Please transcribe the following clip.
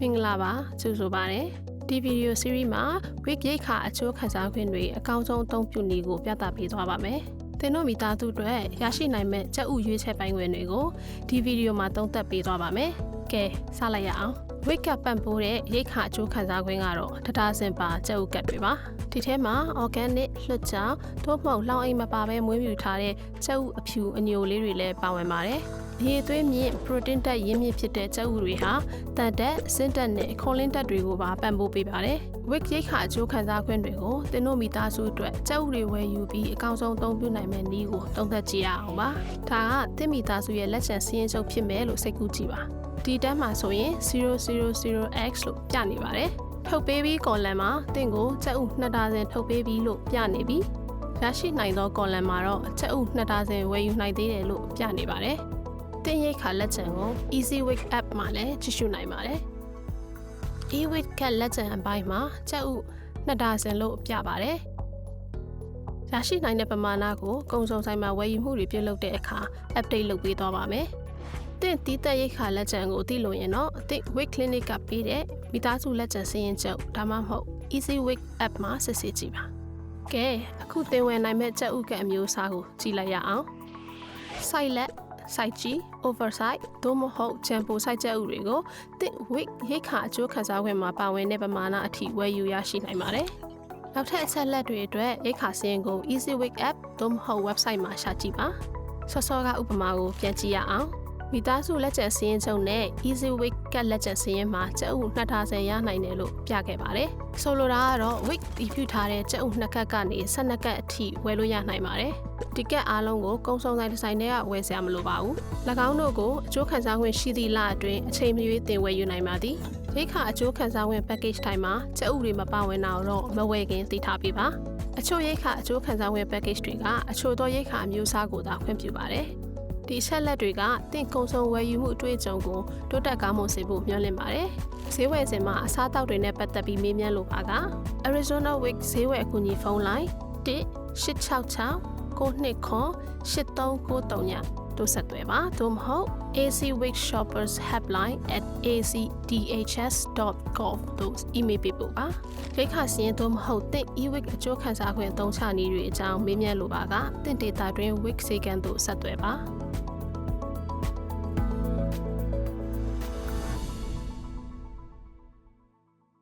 မင်္ဂလာပါကြိုဆိုပါရစေဒီဗီဒီယို series မှာ week ရိတ်ခါအချိုးခန်းစားခွင့်တွေအကောင်းဆုံးအသုံးပြုနည်းကိုပြသပေးသွားပါမယ်သင်တို့မိသားစုအတွက်ရရှိနိုင်မဲ့ကြက်ဥရွေးချယ်ပိုင်းခွင့်တွေကိုဒီဗီဒီယိုမှာသုံးသပ်ပေးသွားပါမယ်ကဲစလိုက်ရအောင် wake up ပံ့ပိုးတဲ့ရိတ်ခါအချိုးခန်းစားခွင့်ကတော့တဒါစင်ပါကြက်ဥကတ်တွေပါဒီထဲမှာ organic လွှတ်ကြောင်သို့မဟုတ်လောင်အိမ်မပါဘဲမွေးမြူထားတဲ့ကြက်ဥအဖြူအညိုလေးတွေလည်းပါဝင်ပါတယ် အရည်သွေးမြင့် protein ဓာတ်ရင်းမြစ်ဖြစ်တဲ့ကြက်ဥတွေဟာတန်တက်စင်တက်နဲ့ခွန်လင်းတက်တွေကိုပါပံ့ပိုးပေးပါတယ်။ wake ရိတ်ခါအကျိုးခံစားခွင့်တွေကိုသင်တို့မိသားစုအတွက်ကြက်ဥတွေဝယ်ယူပြီးအကောင်းဆုံးအသုံးပြုနိုင်မယ့်နည်းကိုသုံးသပ်ကြည့်ရအောင်ပါ။ဒါကသင်မိသားစုရဲ့လက်ချံစည်းရင်းချုပ်ဖြစ်မယ်လို့စိတ်ကူးကြည့်ပါ။ဒီတန်းမှာဆိုရင် 000x လို့ပြနေပါတယ်။ထုတ်ပေးပြီးကော်လန်မှာသင်ကိုကြက်ဥ2ဒါဇင်ထုတ်ပေးပြီးလို့ပြနေပြီ။ရရှိနိုင်သောကော်လန်မှာတော့ကြက်ဥ2ဒါဇင်ဝယ်ယူနိုင်သေးတယ်လို့ပြနေပါတယ်။ တင်ရိတ်ခါလက်ချံကို Easy Week app မှာလည်းကြည့်ရှုနိုင်ပါတယ်။ eWeek ကလက်ချံအပိုင်းမှာချက်ဥနှစ်ဒါဇင်လို့ပြပါတယ်။ရရှိနိုင်တဲ့ပမာဏကိုကုံစုံဆိုင်မှာဝယ်ယူမှုတွေပြုလုပ်တဲ့အခါ update လုပ်ပေးသွားပါမယ်။တင့်တီးတက်ရိတ်ခါလက်ချံကိုသိလို့ရင်တော့အသင့် Week Clinic ကပေးတဲ့မိသားစုလက်ချံစည်းရင်ချုပ်ဒါမှမဟုတ် Easy Week app မှာစစ်ဆေးကြည့်ပါ။ကဲအခုသင်ဝင်နိုင်မဲ့ချက်ဥကအမျိုးအစားကိုကြည့်လိုက်ရအောင်။ site လက် site G oversight သို့မဟုတ်ဂျမ်ပိုစိုက်ချက်ဥတွေကိုသင် week ရိတ်ခါအကျိုးခံစားခွင့်မှာပါဝင်တဲ့ပမာဏအထိဝယ်ယူရရှိနိုင်ပါတယ်။နောက်ထပ်အချက်လက်တွေအတွက်ရိတ်ခါစင်းကို Easy Week app သို့မဟုတ် website မှာရှာကြည့်ပါ။ဆော့ဆော့ကဥပမာကိုပြန်ကြည့်ရအောင်။ မိသားစုလက်ကျန်စည်းရင်ချုပ်နဲ့ Easy Week ကလက်ကျန်စည်းရင်မှာကျပ်ဥ2000ရနိုင်တယ်လို့ပြခဲ့ပါတယ်။ဆိုလိုတာကတော့ week တည်ပြုထားတဲ့ကျပ်ဥနှစ်ကတ်ကနေ12ကတ်အထိဝယ်လို့ရနိုင်ပါတယ်။ဒီကတ်အားလုံးကိုကုံစုံဆိုင်ဒီဇိုင်းတွေကဝယ်စရာမလိုပါဘူး။၎င်းတို့ကိုအကျိုးခံစားခွင့်ရှိသည့်လအတွင်းအချိန်မရွေးတင်ဝယ်ယူနိုင်ပါသည်။ရိတ်ခါအကျိုးခံစားခွင့် package တိုင်းမှာကျပ်ဥတွေမပါဝင်တာတော့မဝယ်ခင်သိထားပေးပါ။အချို့ရိတ်ခါအကျိုးခံစားခွင့် package တွေကအချို့သောရိတ်ခါအမျိုးအစားကိုသာခွင့်ပြုပါတယ်။ ဒီဆက်လက်တွေကတင့်ကုံဆုံဝယ်ယူမှုအတွေ့အကြုံကိုတိုးတက်ကောင်းမွန်စေဖို့မျှော်လင့်ပါတယ်။ဈေးဝယ်စဉ်မှာအစားအသောက်တွေနဲ့ပတ်သက်ပြီးမေးမြန်းလိုပါက Arizona Week ဈေးဝယ်အကူအညီဖုန်းလိုင်း1 866 929 8393ညတို့ဆက်သွယ်ပါသို့မဟုတ် AC Week Shoppers Helpline @acdhs.gov တို့ email ပေးပို့ပါခိခါစီရင်သို့မဟုတ်တင့် e-week အကျိုးခံစားခွင့်အသုံးချနည်းတွေအကြောင်းမေးမြန်းလိုပါကတင့် data တွင် week စေကန်တို့ဆက်သွယ်ပါ